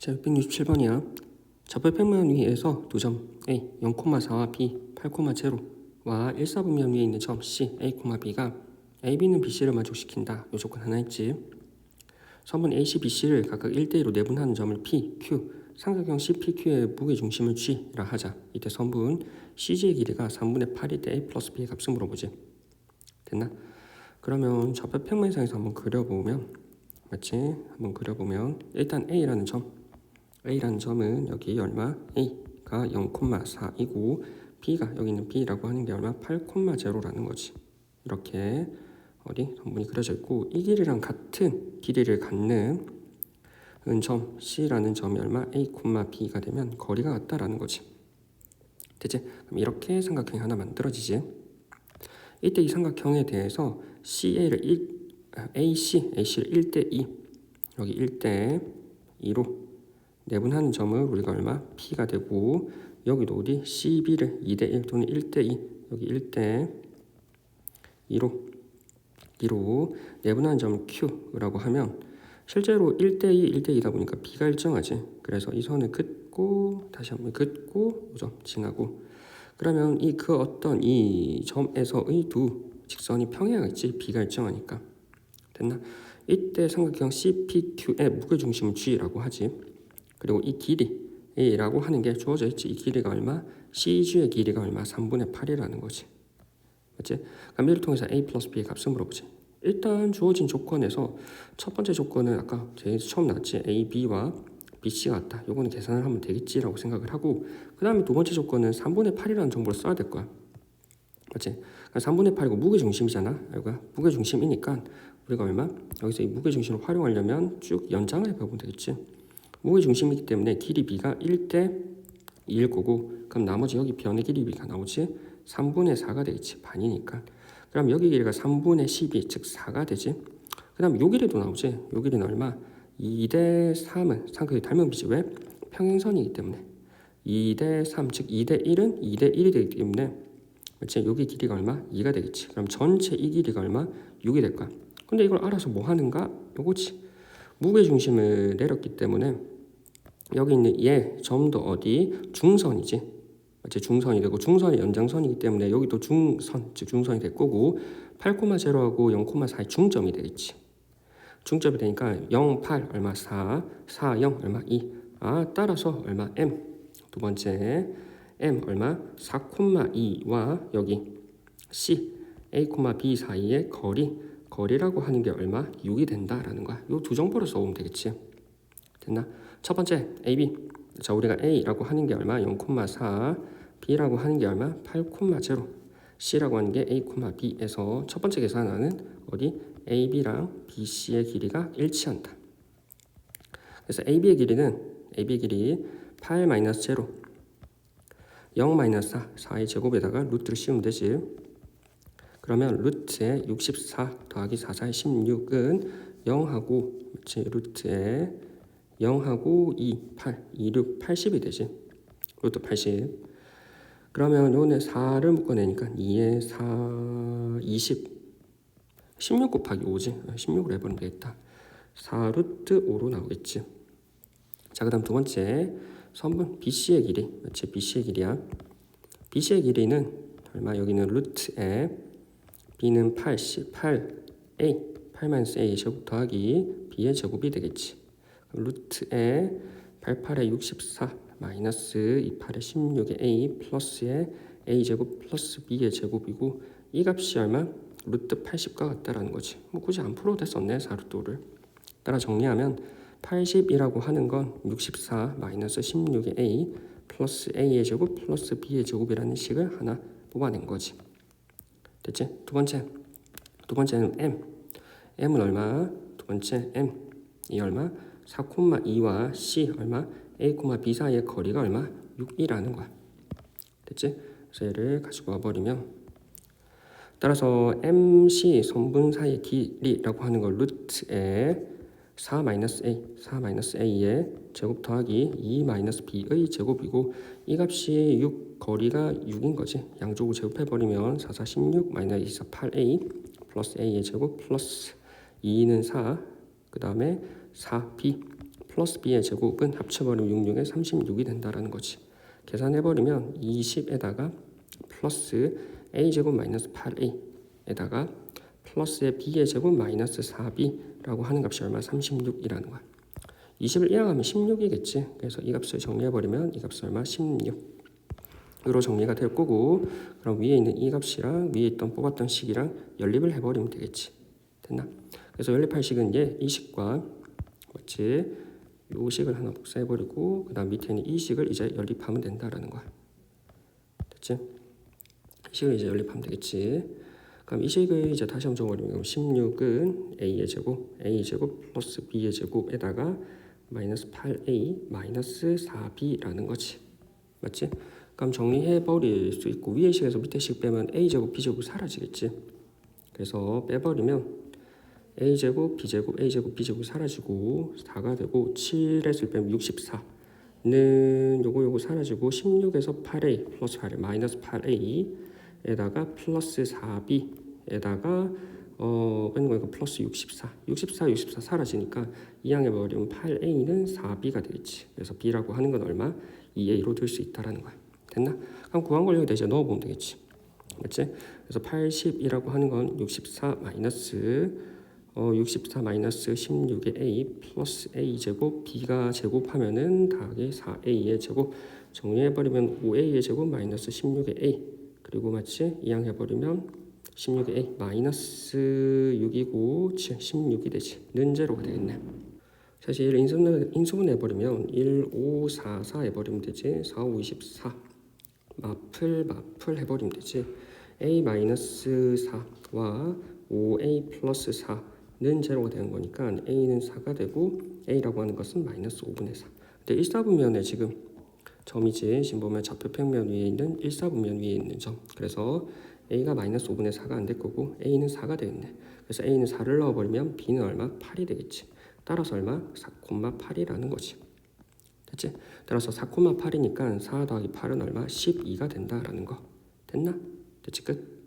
자, 667번이야. 좌표 평면 위에서 두 점 A 0,4와 B 8,0와 1, 4분면 위에 있는 점 C, A, B가 A, B는 B, C를 만족시킨다. 요 조건 하나 있지. 선분 A, C, B, C를 각각 1대1로 내분하는 점을 P, Q, 삼각형 CPQ의 무게 중심을 G라 하자. 이때 선분 CG의 길이가 3분의 8일 때 A 플러스 B의 값을 물어보지. 됐나? 그러면 좌표 평면상에서 한번 그려보면 맞지? 한번 그려보면 일단 A라는 점 A라는 점은 여기 얼마? A가 0,4이고 B가 여기 있는 B라고 하는 게 얼마? 8,0라는 거지. 이렇게 어디 선분이 그려져 있고 이 길이랑 같은 길이를 갖는 점 C라는 점이 얼마? A, B가 되면 거리가 같다라는 거지. 그럼 이렇게 삼각형이 하나 만들어지지. 이때 이 삼각형에 대해서 CA를 1, AC, AC를 1대 2 여기 1대 2로 내분하는 점을 우리가 얼마? P가 되고 여기도 어디? CB를 2대 1 또는 1대 2 여기 1대 2로 2로 내분하는 점을 Q라고 하면 실제로 1대 2, 1대 2다 보니까 B가 일정하지. 그래서 이 선을 긋고 다시 한번 긋고 요점 칭하고 그러면 이 그 어떤 이 점에서의 두 직선이 평행하겠지. B가 일정하니까. 됐나? 이때 삼각형 CPQ의 무게중심을 G라고 하지. 그리고 이 길이라고 하는 게 주어져 있지. 이 길이가 얼마? CG의 길이가 얼마? 3분의 8이라는 거지. 맞지? 그럼 이를 통해서 A 플러스 B의 값을 물어보지. 일단 주어진 조건에서 첫 번째 조건은 아까 제일 처음 나왔지. A, B와 BC가 같다. 요거는 계산을 하면 되겠지라고 생각을 하고 그 다음에 두 번째 조건은 3분의 8이라는 정보를 써야 될 거야. 맞지? 3분의 8이고 무게중심이잖아. 여기가 무게중심이니까 우리가 얼마? 여기서 이 무게중심을 활용하려면 쭉 연장을 해보면 되겠지. 무게중심이기 때문에 길이 B가 1대 2일 거고 그럼 나머지 여기 변의 길이 B가 나오지 3분의 4가 되겠지. 반이니까. 그럼 여기 길이가 3분의 12, 즉 4가 되지. 그 다음 요 길이도 나오지. 요 길이는 얼마? 2대 3은 상극이 닮은 비지 왜? 평행선이기 때문에 2대 3, 즉 2대 1은 2대 1이 되기 때문에 그렇지? 여기 길이가 얼마? 2가 되겠지. 그럼 전체 이 길이가 얼마? 6이 될 거야. 근데 이걸 알아서 뭐 하는가? 요거지. 무게 중심을 내렸기 때문에 여기 있는 얘 점도 어디? 중선이지. 맞지? 중선이 되고 중선이 연장선이기 때문에 여기도 중선, 즉 중선이 될 거고 8,0하고 0,4의 중점이 되겠지. 중점이 되니까 0, 8 얼마 4, 4, 0 얼마 2. 아 따라서 얼마 m. 두 번째 m 얼마 4,2와 여기 c a, b 사이의 거리 거리라고 하는 게 얼마 6이 된다라는 거야. 이 두 정보를 써오면 되겠지. 됐나? 첫 번째 a, b. 자 우리가 a라고 하는 게 얼마 0,4, b라고 하는 게 얼마 8,0. C라고 하는 게 A, B에서 첫 번째 계산하는 어디 AB랑 BC의 길이가 일치한다. 그래서 AB의 길이는 AB의 길이 8 마이너스 제로 0 마이너스 4, 4의 제곱에다가 루트를 씌우면 되지. 그러면 루트에 64 더하기 4, 4의 16은 0하고 그렇지 루트에 0하고 2, 8, 2, 6, 80이 되지. 루트 80. 그러면 요번에 4를 묶어내니까 2에 4, 20 16 곱하기 5지. 16으로 해버리면 되겠다. 4 루트 5로 나오겠지. 자 그 다음 두 번째. 선분 BC의 길이. 맞지 BC의 길이야. BC의 길이는 얼마? 여기는 루트에 B는 8, C, 8A 8-A의 제곱 더하기 B의 제곱이 되겠지 루트에 88에 64 마이너스 28의 16의 a 플러스의 a 제곱 플러스 b의 제곱이고 이 값이 얼마? 루트 80과 같다라는 거지. 뭐 굳이 안 풀어도 됐었네 4루트를. 따라 정리하면 80이라고 하는 건 64 마이너스 16의 a 플러스 a의 제곱 플러스 b의 제곱이라는 식을 하나 뽑아낸 거지. 됐지? 두 번째 두 번째는 m m은 얼마? 두 번째 m 이 얼마? 4,2와 c 얼마? A, B 사이의 거리가 얼마? 6이라는 거야. 됐지? 그래서 얘를 가지고 와버리면 따라서 MC 선분 사이의 길이라고 하는 걸 루트에 4 마이너스 A, 4 마이너스 A의 제곱 더하기 2 마이너스 B의 제곱이고 이 값이 6, 거리가 6인 거지. 양쪽을 제곱해버리면 4, 4, 16 마이너스 2, 4, 8A 플러스 A의 제곱 플러스 2는 4, 그 다음에 4B 플러스 b의 제곱은 합쳐버리면 66에 36이 된다라는 거지. 계산해버리면 20에다가 플러스 a 제곱 마이너스 8a에다가 플러스의 b의 제곱 마이너스 4b라고 하는 값이 얼마? 36이라는 거야. 20을 이항하면 16이겠지. 그래서 이 값을 정리해버리면 이 값은 얼마? 16으로 정리가 될 거고 그럼 위에 있는 이 값이랑 위에 있던 뽑았던 식이랑 연립을 해버리면 되겠지. 됐나? 그래서 연립할 식은 얘, 이 식과 맞지? 요 식을 하나 복사해버리고 그 다음 밑에 있는 이 식을 이제 연립하면 된다라는 거야. 됐지? 이 식을 이제 연립하면 되겠지. 그럼 이 식을 이제 다시 적어버리면 16은 a의 제곱, a 제곱 플러스 b의 제곱에다가 마이너스 8a 마이너스 4b라는 거지. 맞지? 그럼 정리해 버릴 수 있고 위의 식에서 밑에 식 빼면 a 제곱 b 제곱 사라지겠지. 그래서 빼버리면 a 제곱 b 제곱 a 제곱 b 제곱 사라지고 4가 되고 7에서 빼면 64 는 요거 요거 사라지고 16에서 8a 플러스 8a 마이너스 8a에다가 플러스 4b 에다가 어 빼는 거니까 플러스 64 64 64 사라지니까 이항해 버리면 8a는 4b가 되겠지. 그래서 b라고 하는 건 얼마? 2a로 될 수 있다라는 거야. 됐나? 그럼 구한 걸 여기다 이제 넣어보면 되겠지. 맞지? 그래서 80이라고 하는 건 64 마이너스 어, 64 마이너스 16의 a 플러스 a 제곱 b가 제곱하면은 더하기 4a의 제곱. 정리해버리면 5a의 제곱 마이너스 16의 a. 그리고 마치 이항해버리면 16의 a 마이너스 6이고 16이 되지 는 제로가 되겠네. 사실 인수분, 인수분 해버리면 1, 5, 4, 4 해버리면 되지. 4, 5, 24 마플 마플 해버리면 되지. A 마이너스 4와 5a 플러스 4는 제로가 되는 거니까 a는 4가 되고 a라고 하는 것은 마이너스 5분의 4 근데 1사분면에 지금 점이지. 지금 보면 좌표 평면 위에 있는 1사분면 위에 있는 점. 그래서 a가 마이너스 5분의 4가 안 될 거고 a는 4가 되겠네 그래서 a는 4를 넣어버리면 b는 얼마? 8이 되겠지 따라서 얼마? 4,8이라는 거지 됐지? 따라서 4,8이니까 4 더하기 8은 얼마? 12가 된다라는 거 됐나? 됐지 끝?